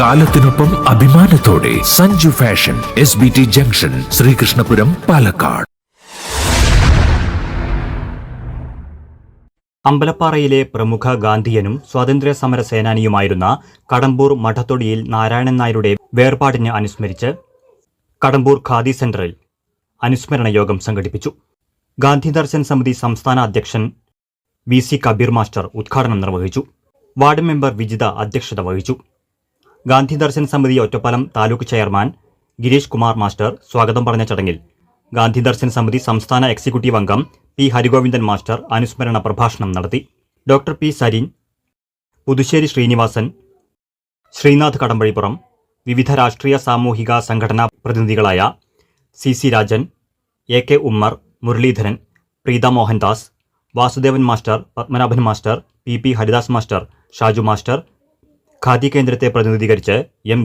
കാലത്തിനൊപ്പം അഭിമാനത്തോടെ Sanju fashion S B T junction Sreekrishnapuram Palakkad. അമ്പലപ്പാറയിലെ പ്രമുഖ ഗാന്ധിയനും സ്വാതന്ത്ര്യ സമര സേനാനിയുമായിരുന്ന കടമ്പൂർ മഠത്തൊടിയിൽ നാരായണൻ നായരുടെ വേർപാടിന് അനുസ്മരിച്ച് കടമ്പൂർ ഖാദി സെന്ററിൽ അനുസ്മരണ യോഗം സംഘടിപ്പിച്ചു. ഗാന്ധി ദർശൻ സമിതി സംസ്ഥാന അധ്യക്ഷൻ വി സി കബീർ മാസ്റ്റർ ഉദ്ഘാടനം നിർവഹിച്ചു. വാർഡ് മെമ്പർ വിജിത അധ്യക്ഷത വഹിച്ചു. ഗാന്ധി ദർശൻ സമിതി ഒറ്റപ്പാലം താലൂക്ക് ചെയർമാൻ ഗിരീഷ് കുമാർ മാസ്റ്റർ സ്വാഗതം പറഞ്ഞ ചടങ്ങിൽ ഗാന്ധി ദർശൻ സമിതി സംസ്ഥാന എക്സിക്യൂട്ടീവ് അംഗം പി ഹരിഗോവിന്ദൻ മാസ്റ്റർ അനുസ്മരണ പ്രഭാഷണം നടത്തി. ഡോക്ടർ പി സരീൻ പുതുശ്ശേരി ശ്രീനിവാസൻ ശ്രീനാഥ് കടമ്പഴിപ്പുറം വിവിധ രാഷ്ട്രീയ സാമൂഹിക സംഘടനാ പ്രതിനിധികളായ C C Rajan A K Ummer Muraleedharan Preetha Mohandas Vasudevan master Padmanabhan master P P Haridas master Shaju master khadi കേന്ദ്രത്തെ പ്രതിനിധീകരിച്ച് എം.